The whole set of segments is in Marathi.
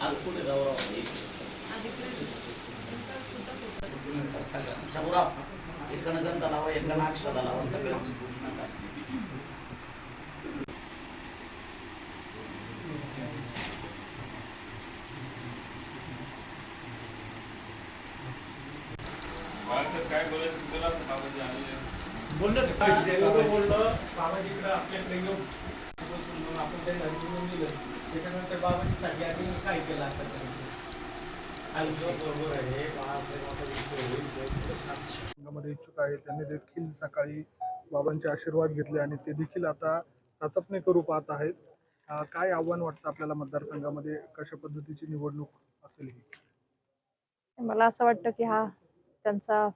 आज कुठे जाऊ राव सगळ्यांच्या उरा एकानं गंधा लावा एकानं अक्षदा लावा सगळ्यांची घोषणा बोललं बोललं बाबाजीकडे आपल्याकडे येऊन आपण त्यांना दिलं. त्याच्यानंतर बाबाजीसाठी आम्ही काय केलं आता संघामध्ये इच्छुक आहे त्यांनी देखील सकाळी बाबांचे आशीर्वाद घेतले आणि ते देखील आता चाचपणी करू पाहत आहेत. काय आव्हान वाटतं आपल्याला मतदारसंघामध्ये? कशा पद्धतीची निवडणूक असेल ही? मला असं वाटतं की हा त्यांचा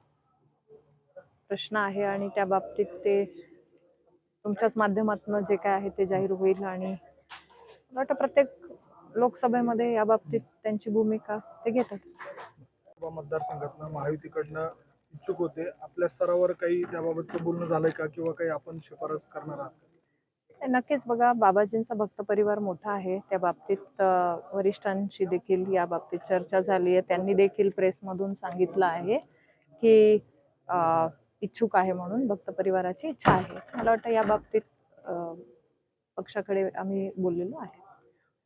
प्रश्न आहे आणि त्या बाबतीत ते तुमच्याच माध्यमातून जे काय आहे ते जाहीर होईल आणि मला वाटतं प्रत्येक लोकसभेमध्ये या बाबतीत त्यांची भूमिका ते घेतात. मतदारसंघातनं महायुतीकडनं इच्छुक होते. आपल्या स्तरावर काही त्याबाबतचं बोलणं झालंय का किंवा काही आपण शिफारस करणार आहात? नक्कीच बघा बाबाजींचा भक्त परिवार मोठा आहे. त्या बाबतीत वरिष्ठांशी देखील या बाबतीत चर्चा झाली आहे. त्यांनी देखील प्रेसमधून सांगितलं आहे की इच्छुक आहे म्हणून भक्त परिवाराची इच्छा आहे. मला वाटतं या बाबतीत पक्षाकडे आम्ही बोललेलो आहे.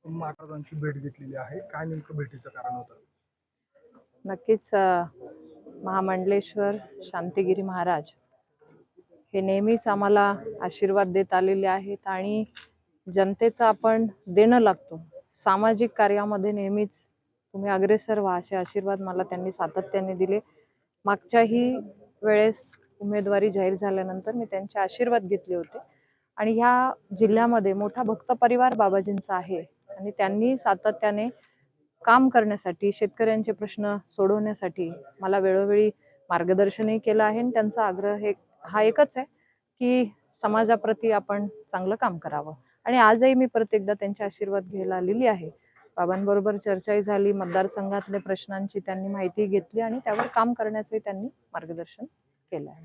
महाराजांची भेट घेतलेली आहे. काय नेमकं भेटीचं कारण होतं? नक्कीच महामंडलेश्वर शांतिगिरी महाराज हे नेहमीच आम्हाला आशीर्वाद देत आलेले आहेत आणि जनतेचं आपण देणं लागतो. सामाजिक कार्यामध्ये नेहमीच तुम्ही अग्रेसर व्हा असे आशीर्वाद मला त्यांनी सातत्याने दिले. मागच्याही वेळेस उमेदवारी जाहीर झाल्यानंतर मी त्यांचे आशीर्वाद घेतले होते. आणि ह्या जिल्ह्यामध्ये मोठा भक्त परिवार बाबाजींचा आहे. आणि त्यांनी सातत्याने काम करण्यासाठी शेतकऱ्यांचे प्रश्न सोडवण्यासाठी मला वेळोवेळी मार्गदर्शनही केलं आहे आणि त्यांचा आग्रह हे हा एकच आहे की समाजाप्रती आपण चांगलं काम करावं. आणि आजही मी प्रत्येकदा त्यांचे आशीर्वाद घ्यायला आलेली आहे. बाबांबरोबर चर्चाही झाली मतदारसंघातल्या प्रश्नांची त्यांनी माहिती घेतली आणि त्यावर काम करण्याचंही त्यांनी मार्गदर्शन केलं आहे.